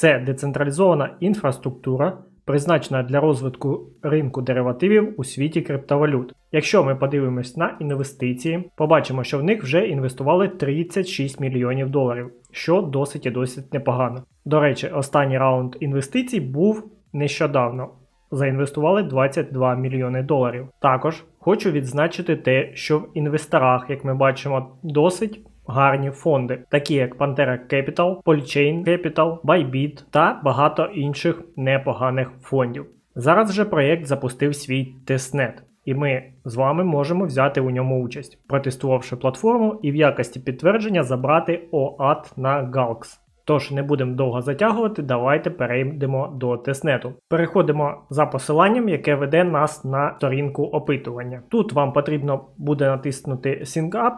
Це децентралізована інфраструктура, призначена для розвитку ринку деривативів у світі криптовалют. Якщо ми подивимось на інвестиції, побачимо, що в них вже інвестували 36 мільйонів доларів, що досить і досить непогано. До речі, останній раунд інвестицій був нещодавно. Заінвестували 22 мільйони доларів. Також хочу відзначити те, що в інвесторах, як ми бачимо, досить гарні фонди, такі як Pantera Capital, Polychain Capital, Bybit та багато інших непоганих фондів. Зараз же проєкт запустив свій тестнет, і ми з вами можемо взяти у ньому участь, протестувавши платформу і в якості підтвердження забрати OAT на GALX. Тож не будемо довго затягувати, давайте перейдемо до тестнету. Переходимо за посиланням, яке веде нас на сторінку опитування. Тут вам потрібно буде натиснути Sync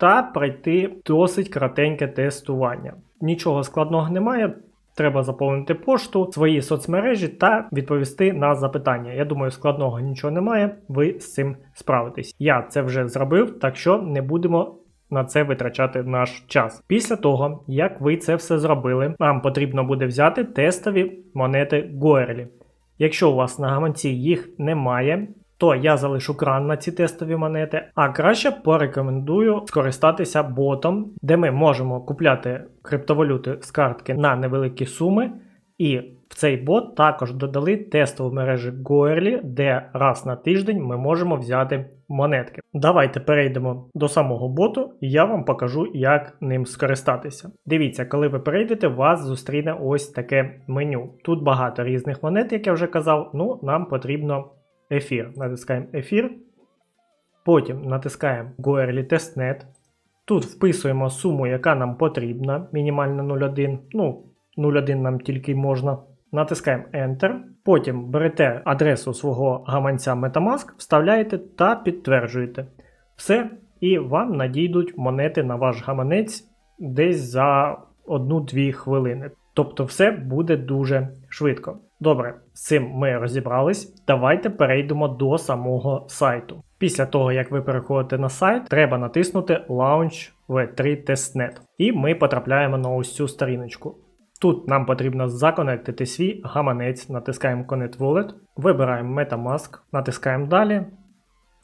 та пройти досить коротеньке тестування. Нічого складного немає. Треба заповнити пошту, свої соцмережі та відповісти на запитання. Я думаю, складного нічого немає, ви з цим справитесь. Я це вже зробив, так що не будемо на це витрачати наш час. Після того, як ви це все зробили, нам потрібно буде взяти тестові монети Гоерлі. Якщо у вас на гаманці їх немає, то я залишу кран на ці тестові монети, а краще порекомендую скористатися ботом, де ми можемо купляти криптовалюти з картки на невеликі суми. І в цей бот також додали тестову мережу Goerli, де раз на тиждень ми можемо взяти монетки. Давайте перейдемо до самого боту, і я вам покажу, як ним скористатися. Дивіться, коли ви перейдете, вас зустріне ось таке меню. Тут багато різних монет, як я вже казав. Ну, нам потрібно ефір. Натискаємо ефір. Потім натискаємо Goerli Testnet. Тут вписуємо суму, яка нам потрібна, мінімально 0,1. Ну, 0,1 нам тільки можна. Натискаємо Enter. Потім берете адресу свого гаманця Metamask, вставляєте та підтверджуєте. Все, і вам надійдуть монети на ваш гаманець десь за 1-2 хвилини. Тобто все буде дуже швидко. Добре, з цим ми розібрались. Давайте перейдемо до самого сайту. Після того, як ви переходите на сайт, треба натиснути Launch V3 Testnet. І ми потрапляємо на ось цю сторіночку. Тут нам потрібно законектити свій гаманець, натискаємо Connect Wallet, вибираємо Metamask, натискаємо далі,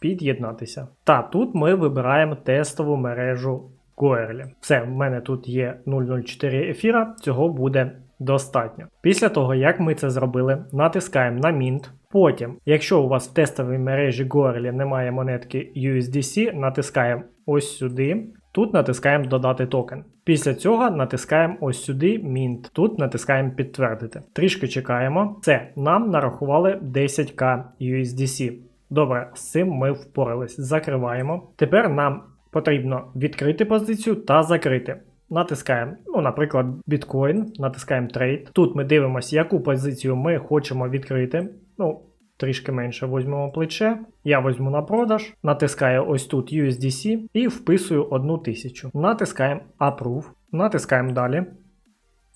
під'єднатися. Та тут ми вибираємо тестову мережу Goerli. Все, в мене тут є 004 ефіра, цього буде достатньо. Після того, як ми це зробили, натискаємо на Mint. Потім, якщо у вас в тестовій мережі Goerli немає монетки USDC, натискаємо ось сюди. Тут натискаємо Додати токен. Після цього натискаємо ось сюди Mint. Тут натискаємо Підтвердити. Трішки чекаємо. Це нам нарахували 10к USDC. Добре, з цим ми впорались. Закриваємо. Тепер нам потрібно відкрити позицію та закрити. Натискаємо, ну, наприклад, біткоін, натискаємо трейд. Тут ми дивимося, яку позицію ми хочемо відкрити. Ну, трішки менше візьмемо плече. Я візьму на продаж, натискаю ось тут USDC і вписую 1000. Натискаємо Approve, натискаємо далі.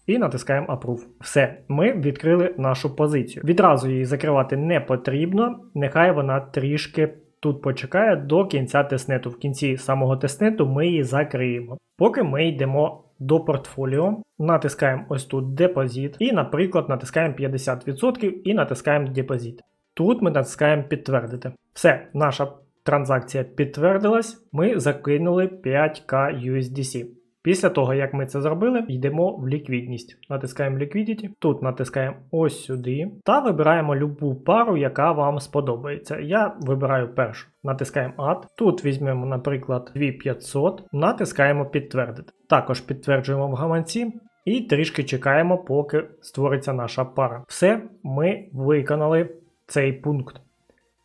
І натискаємо Approve. Все, ми відкрили нашу позицію. Відразу її закривати не потрібно, нехай вона трішки тут почекає до кінця тестнету. В кінці самого тестнету ми її закриємо. Поки ми йдемо до портфоліо, натискаємо ось тут депозит, і, наприклад, натискаємо 50% і натискаємо депозит. Тут ми натискаємо підтвердити. Все, наша транзакція підтвердилась, ми закинули 5к USDC. Після того, як ми це зробили, йдемо в ліквідність. Натискаємо Liquidity, тут натискаємо ось сюди та вибираємо любу пару, яка вам сподобається. Я вибираю першу. Натискаємо Add. Тут візьмемо, наприклад, 2500, натискаємо підтвердити. Також підтверджуємо в гаманці. І трішки чекаємо, поки створиться наша пара. Все, ми виконали цей пункт.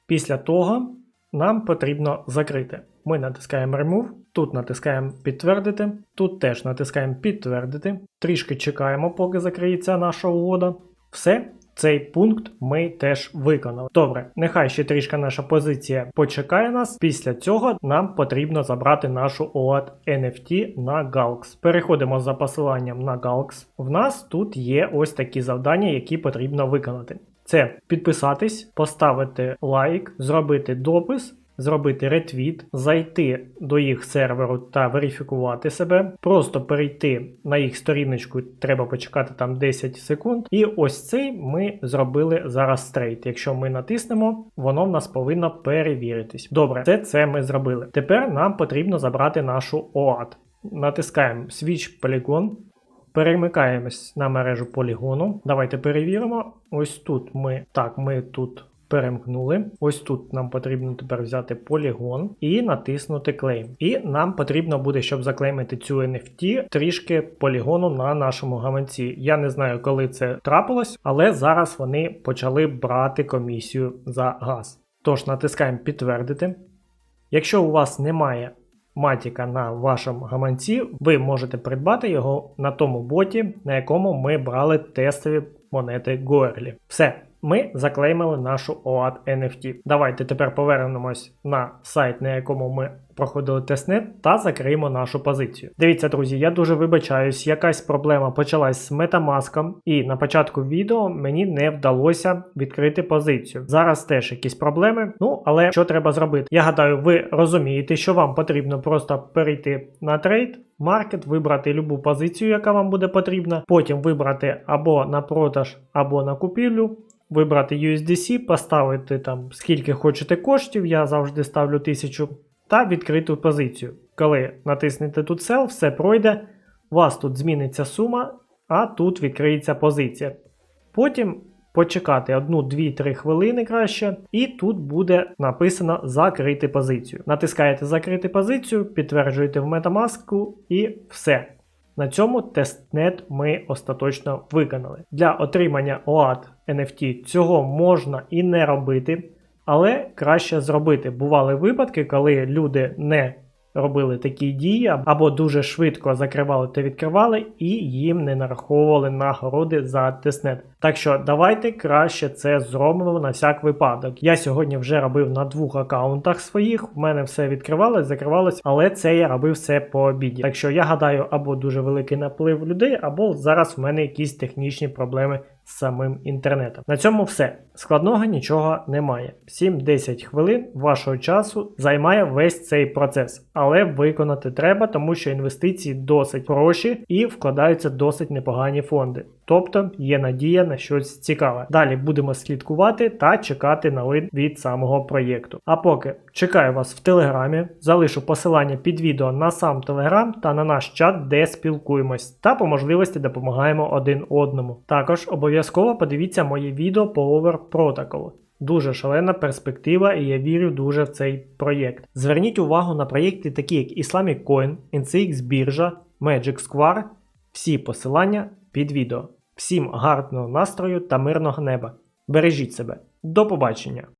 Після того нам потрібно закрити. Ми натискаємо Remove, тут натискаємо підтвердити, тут теж натискаємо підтвердити. Трішки чекаємо, поки закриється наша угода. Все. Цей пункт ми теж виконали. Добре, нехай ще трішки наша позиція почекає нас. Після цього нам потрібно забрати нашу OAT NFT на Galx. Переходимо за посиланням на Galx. В нас тут є ось такі завдання, які потрібно виконати. Це підписатись, поставити лайк, зробити допис. Зробити ретвіт, зайти до їх серверу та верифікувати себе, просто перейти на їх сторіночку, треба почекати там 10 секунд. І ось цей ми зробили зараз стрейт. Якщо ми натиснемо, воно в нас повинно перевіритись. Добре, це це ми зробили. Тепер нам потрібно забрати нашу OAT. Натискаємо Switch Polygon. Перемикаємось на мережу полігону. Давайте перевіримо. Ось тут ми так, ми тут перемкнули. Ось тут нам потрібно тепер взяти полігон і натиснути клейм. І нам потрібно буде, щоб заклеймити цю NFT, трішки полігону на нашому гаманці. Я не знаю, коли це трапилось, але зараз вони почали брати комісію за газ. Тож натискаємо підтвердити. Якщо у вас немає матіка на вашому гаманці, ви можете придбати його на тому боті, на якому ми брали тестові монети Гоерлі. Все, ми заклеймили нашу OAT NFT. Давайте тепер повернемось на сайт, на якому ми проходили тестнет, та закриємо нашу позицію. Дивіться, друзі, я дуже вибачаюсь, якась проблема почалась з Metamask, і на початку відео мені не вдалося відкрити позицію. Зараз теж якісь проблеми. Ну, але що треба зробити? Я гадаю, ви розумієте, що вам потрібно просто перейти на трейд. Маркет, вибрати любу позицію, яка вам буде потрібна, потім вибрати або на продаж, або на купівлю, вибрати USDC, поставити там скільки хочете коштів, я завжди ставлю 1000, та відкриту позицію. Коли натиснете тут Sell, все пройде, у вас тут зміниться сума, а тут відкриється позиція. Потім почекати 1, 2, 3 хвилини краще, і тут буде написано закрити позицію. Натискаєте закрити позицію, підтверджуєте в Metamask і все. На цьому тестнет ми остаточно виконали. Для отримання OAT NFT цього можна і не робити, але краще зробити. Бували випадки, коли люди не робили такі дії або дуже швидко закривали та відкривали, і їм не нараховували нагороди за тестнет. Так що давайте краще це зробимо на всяк випадок. Я сьогодні вже робив на двох аккаунтах своїх. В мене все відкривалось, закривалось, але це я робив все по обіді. Так що я гадаю, або дуже великий наплив людей, або зараз в мене якісь технічні проблеми самим інтернетом. На цьому все. Складного нічого немає. 7-10 хвилин вашого часу займає весь цей процес, але виконати треба, тому що інвестиції досить хороші і вкладаються досить непогані фонди. Тобто є надія на щось цікаве. Далі будемо слідкувати та чекати новин від самого проєкту. А поки чекаю вас в телеграмі, залишу посилання під відео на сам телеграм та на наш чат, де спілкуємось, та по можливості допомагаємо один одному. Також обов'язково подивіться моє відео по Over Protocol. Дуже шалена перспектива, і я вірю дуже в цей проєкт. Зверніть увагу на проєкти, такі як Islamic Coin, NCX біржа, Magic Square, всі посилання під відео. Всім гарного настрою та мирного неба. Бережіть себе. До побачення!